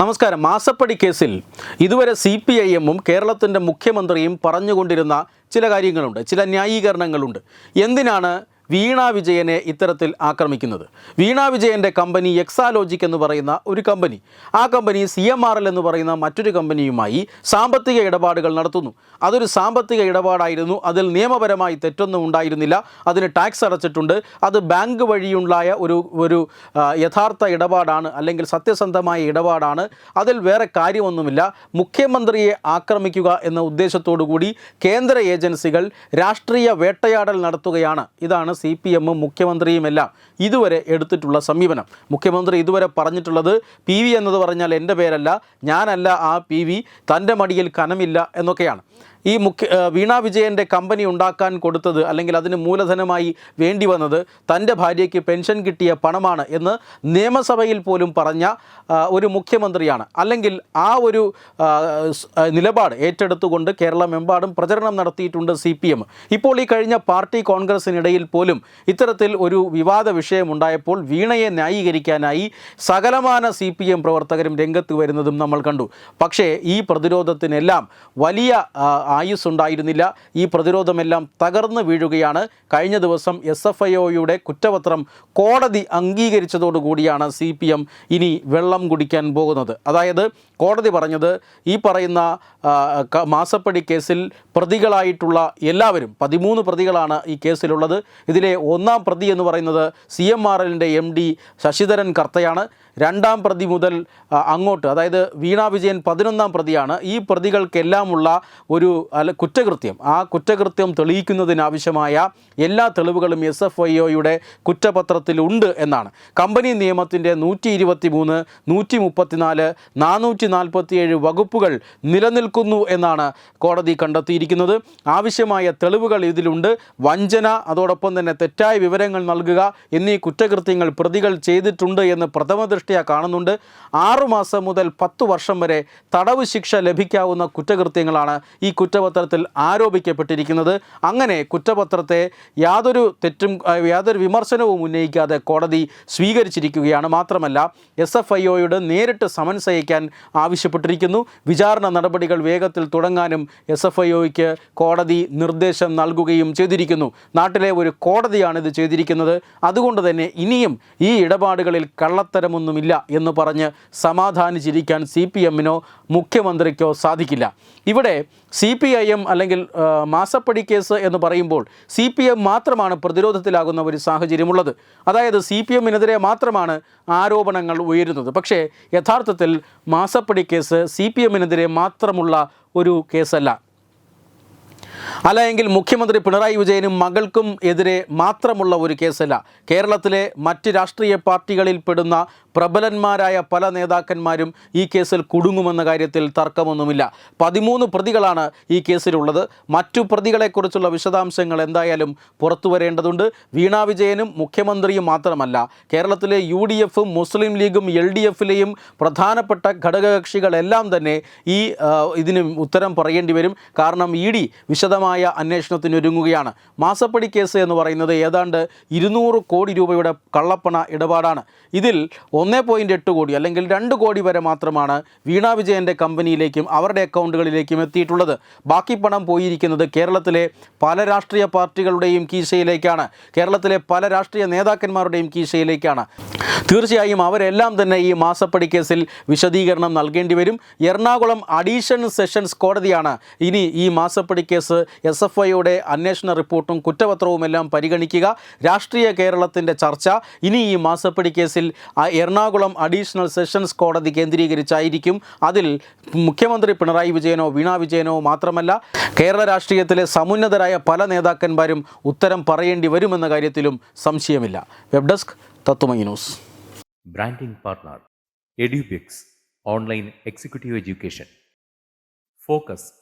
നമസ്കാരം. മാസപ്പടി കേസിൽ ഇതുവരെ സി പി ഐ എമ്മും കേരളത്തിന്റെ മുഖ്യമന്ത്രിയും പറഞ്ഞുകൊണ്ടിരുന്ന ചില കാര്യങ്ങളുണ്ട് ചില ന്യായീകരണങ്ങളുണ്ട്. എന്തിനാണ് വീണ വിജയനെ ഇത്തരത്തിൽ ആക്രമിക്കുന്നത്. വീണ വിജയന്റെ കമ്പനി എക്സാലോജിക് എന്ന് പറയുന്ന ഒരു കമ്പനി. ആ company C M R L എന്ന് പറയുന്ന മറ്റൊരു കമ്പനിയുമായി സാമ്പത്തിക ഇടപാടുകൾ നടത്തുന്നു. അതൊരു സാമ്പത്തിക ഇടപാടായിരുന്നു. അതിൽ നിയമപരമായി തെറ്റൊന്നും ഉണ്ടായിരുന്നില്ല. അതിന് ടാക്സ് അടച്ചിട്ടുണ്ട്. അത് ബാങ്ക് വഴിയുണ്ടായ ഒരു ഒരു യഥാർത്ഥ ഇടപാടാണ് അല്ലെങ്കിൽ സത്യസന്ധമായ ഇടപാടാണ്. അതിൽ വേറെ കാര്യമൊന്നുമില്ല. മുഖ്യമന്ത്രിയെ ആക്രമിക്കുക എന്ന ഉദ്ദേശത്തോടു കൂടി കേന്ദ്ര ഏജൻസികൾ രാഷ്ട്രീയ വേട്ടയാടൽ നടത്തുകയാണ്. ഇതാണ് സി പി എമ്മും മുഖ്യമന്ത്രിയും എല്ലാം ഇതുവരെ എടുത്തിട്ടുള്ള സമീപനം. മുഖ്യമന്ത്രി ഇതുവരെ പറഞ്ഞിട്ടുള്ളത് പി വി എന്നത് പറഞ്ഞാൽ എന്റെ പേരല്ല ഞാനല്ല ആ പി വി തന്റെ മടിയിൽ കനമില്ല എന്നൊക്കെയാണ്. ഈ മുഖ്യ വീണാ വിജയന്റെ കമ്പനി ഉണ്ടാക്കാൻ കൊടുത്തത് അല്ലെങ്കിൽ അതിന് മൂലധനമായി വേണ്ടി വന്നത് തന്റെ ഭാര്യയ്ക്ക് പെൻഷൻ കിട്ടിയ പണമാണ് എന്ന് നിയമസഭയിൽ പോലും പറഞ്ഞ ഒരു മുഖ്യമന്ത്രിയാണ്. അല്ലെങ്കിൽ ആ ഒരു നിലപാട് ഏറ്റെടുത്തുകൊണ്ട് കേരളമെമ്പാടും പ്രചരണം നടത്തിയിട്ടുണ്ട് സി പി എം. ഇപ്പോൾ ഈ കഴിഞ്ഞ പാർട്ടി കോൺഗ്രസിനിടയിൽ പോലും ഇത്തരത്തിൽ ഒരു വിവാദ വിഷയമുണ്ടായപ്പോൾ വീണയെ ന്യായീകരിക്കാനായി സകലമാന സി പി എം പ്രവർത്തകരും രംഗത്ത് വരുന്നതും നമ്മൾ കണ്ടു. പക്ഷേ ഈ പ്രതിരോധത്തിനെല്ലാം വലിയ ആയുസ് ഉണ്ടായിരുന്നില്ല ഈ പ്രതിരോധമെല്ലാം തകർന്നു വീഴുകയാണ്. കഴിഞ്ഞ ദിവസം എസ് എഫ് ഐ ഒയുടെ കുറ്റപത്രം കോടതി അംഗീകരിച്ചതോടുകൂടിയാണ് സി പി എം ഇനി വെള്ളം കുടിക്കാൻ പോകുന്നത്. അതായത് കോടതി പറഞ്ഞത് ഈ പറയുന്ന മാസപ്പടി കേസിൽ പ്രതികളായിട്ടുള്ള എല്ലാവരും പതിമൂന്ന് പ്രതികളാണ് ഈ കേസിലുള്ളത്. ഇതിലെ ഒന്നാം പ്രതി എന്ന് പറയുന്നത് സി എം ആർ എല്ലിന്റെ എം ഡി ശശിധരൻ കർത്തയാണ്. രണ്ടാം പ്രതി മുതൽ അങ്ങോട്ട് അതായത് വീണാ വിജയൻ പതിനൊന്നാം പ്രതിയാണ്. ഈ പ്രതികൾക്കെല്ലാമുള്ള ഒരു അല്ല കുറ്റകൃത്യം. ആ കുറ്റകൃത്യം തെളിയിക്കുന്നതിനാവശ്യമായ എല്ലാ തെളിവുകളും എസ് എഫ് ഐ ഒയുടെ കുറ്റപത്രത്തിലുണ്ട് എന്നാണ്. കമ്പനി നിയമത്തിന്റെ നൂറ്റി ഇരുപത്തി മൂന്ന് നൂറ്റി മുപ്പത്തിനാല് നാനൂറ്റി നാൽപ്പത്തിയേഴ് വകുപ്പുകൾ നിലനിൽക്കുന്നു എന്നാണ് കോടതി കണ്ടെത്തിയിരിക്കുന്നത്. ആവശ്യമായ തെളിവുകൾ ഇതിലുണ്ട്. വഞ്ചന അതോടൊപ്പം തന്നെ തെറ്റായ വിവരങ്ങൾ നൽകുക എന്നീ കുറ്റകൃത്യങ്ങൾ പ്രതികൾ ചെയ്തിട്ടുണ്ട് എന്ന് പ്രഥമ ദൃഷ്ടിയ കാണുന്നുണ്ട്. ആറുമാസം മുതൽ പത്തു വർഷം വരെ തടവ് ശിക്ഷ ലഭിക്കാവുന്ന കുറ്റകൃത്യങ്ങളാണ് ഈ കുറ്റപത്രത്തിൽ ആരോപിക്കപ്പെട്ടിരിക്കുന്നത്. അങ്ങനെ കുറ്റപത്രത്തെ യാതൊരു തെറ്റും യാതൊരു വിമർശനവും ഉന്നയിക്കാതെ കോടതി സ്വീകരിച്ചിരിക്കുകയാണ്. മാത്രമല്ല എസ് എഫ് ഐ ഒയുടെ നേരിട്ട് സമൻസ് അയക്കാൻ ആവശ്യപ്പെട്ടിരിക്കുന്നു. വിചാരണ നടപടികൾ വേഗത്തിൽ തുടങ്ങാനും എസ് എഫ് ഐ ഒയ്ക്ക് കോടതി നിർദ്ദേശം നൽകുകയും ചെയ്തിരിക്കുന്നു. നാട്ടിലെ ഒരു കോടതിയാണ് ഇത് ചെയ്തിരിക്കുന്നത്. അതുകൊണ്ട് തന്നെ ഇനിയും ഈ ഇടപാടുകളിൽ കള്ളത്തരമൊന്നുമില്ല എന്ന് പറഞ്ഞ് സമാധാനിച്ചിരിക്കാൻ സി പി എമ്മിനോ മുഖ്യമന്ത്രിക്കോ സാധിക്കില്ല. ഇവിടെ സി പി ഐ എം അല്ലെങ്കിൽ മാസപ്പടി കേസ് എന്ന് പറയുമ്പോൾ സി പി എം മാത്രമാണ് പ്രതിരോധത്തിലാകുന്ന ഒരു സാഹചര്യമുള്ളത്. അതായത് സി പി എമ്മിനെതിരെ മാത്രമാണ് ആരോപണങ്ങൾ ഉയരുന്നത്. പക്ഷേ യഥാർത്ഥത്തിൽ മാസപ്പടി കേസ് സി പി എമ്മിനെതിരെ മാത്രമുള്ള ഒരു കേസല്ല. അല്ല എങ്കിൽ മുഖ്യമന്ത്രി പിണറായി വിജയനും മകൾക്കും എതിരെ മാത്രമുള്ള ഒരു കേസല്ല. കേരളത്തിലെ മറ്റ് രാഷ്ട്രീയ പാർട്ടികളിൽ പെടുന്ന പ്രബലന്മാരായ പല നേതാക്കന്മാരും ഈ കേസിൽ കുടുങ്ങുമെന്ന കാര്യത്തിൽ തർക്കമൊന്നുമില്ല. പതിമൂന്ന് പ്രതികളാണ് ഈ കേസിലുള്ളത്. മറ്റു പ്രതികളെക്കുറിച്ചുള്ള വിശദാംശങ്ങൾ എന്തായാലും പുറത്തു വരേണ്ടതുണ്ട്. വീണ വിജയനും മുഖ്യമന്ത്രിയും മാത്രമല്ല. കേരളത്തിലെ യു ഡി എഫും മുസ്ലിം ലീഗും എൽ ഡി എഫിലെയും പ്രധാനപ്പെട്ട ഘടകകക്ഷികളെല്ലാം തന്നെ ഈ ഇതിന് ഉത്തരം പറയേണ്ടി വരും. കാരണം ഇ ഡി വിശദമായ അന്വേഷണത്തിനൊരുങ്ങുകയാണ് മാസപ്പടി കേസ് എന്ന് പറയുന്നത് ഏതാണ്ട് ഇരുന്നൂറ് കോടി രൂപയുടെ കള്ളപ്പണ ഇടപാടാണ്. ഇതിൽ ഒന്നേ പോയിന്റ് എട്ട് കോടി അല്ലെങ്കിൽ രണ്ട് കോടി വരെ മാത്രമാണ് വീണ വിജയന്റെ കമ്പനിയിലേക്കും അവരുടെ അക്കൗണ്ടുകളിലേക്കും എത്തിയിട്ടുള്ളത്. ബാക്കി പണം പോയിരിക്കുന്നത് കേരളത്തിലെ പല രാഷ്ട്രീയ പാർട്ടികളുടെയും കീശയിലേക്കാണ്. കേരളത്തിലെ പല രാഷ്ട്രീയ നേതാക്കന്മാരുടെയും കീശയിലേക്കാണ്. തീർച്ചയായും അവരെല്ലാം തന്നെ ഈ മാസപ്പടി കേസിൽ വിശദീകരണം നൽകേണ്ടി വരും. എറണാകുളം അഡീഷണൽ സെഷൻസ് കോടതിയാണ് ഇനി ഈ മാസപ്പടി കേസ് എസ് എഫ് ഐയുടെ അന്വേഷണ റിപ്പോർട്ടും കുറ്റപത്രവുമെല്ലാം പരിഗണിക്കുക. രാഷ്ട്രീയ കേരളത്തിന്റെ ചർച്ച. ഇനി ഈ മാസപ്പടി കേസിൽ എറണാകുളം അഡീഷണൽ സെഷൻസ് കോടതി കേന്ദ്രീകരിച്ചായിരിക്കും. അതിൽ മുഖ്യമന്ത്രി പിണറായി വിജയനോ വീണ വിജയനോ മാത്രമല്ല കേരള രാഷ്ട്രീയത്തിലെ സമുന്നതരായ പല നേതാക്കന്മാരും ഉത്തരം പറയേണ്ടി വരുമെന്ന കാര്യത്തിലും സംശയമില്ല. Web desk Tatwamayi news. Branding partner Edubix online executive education. Focus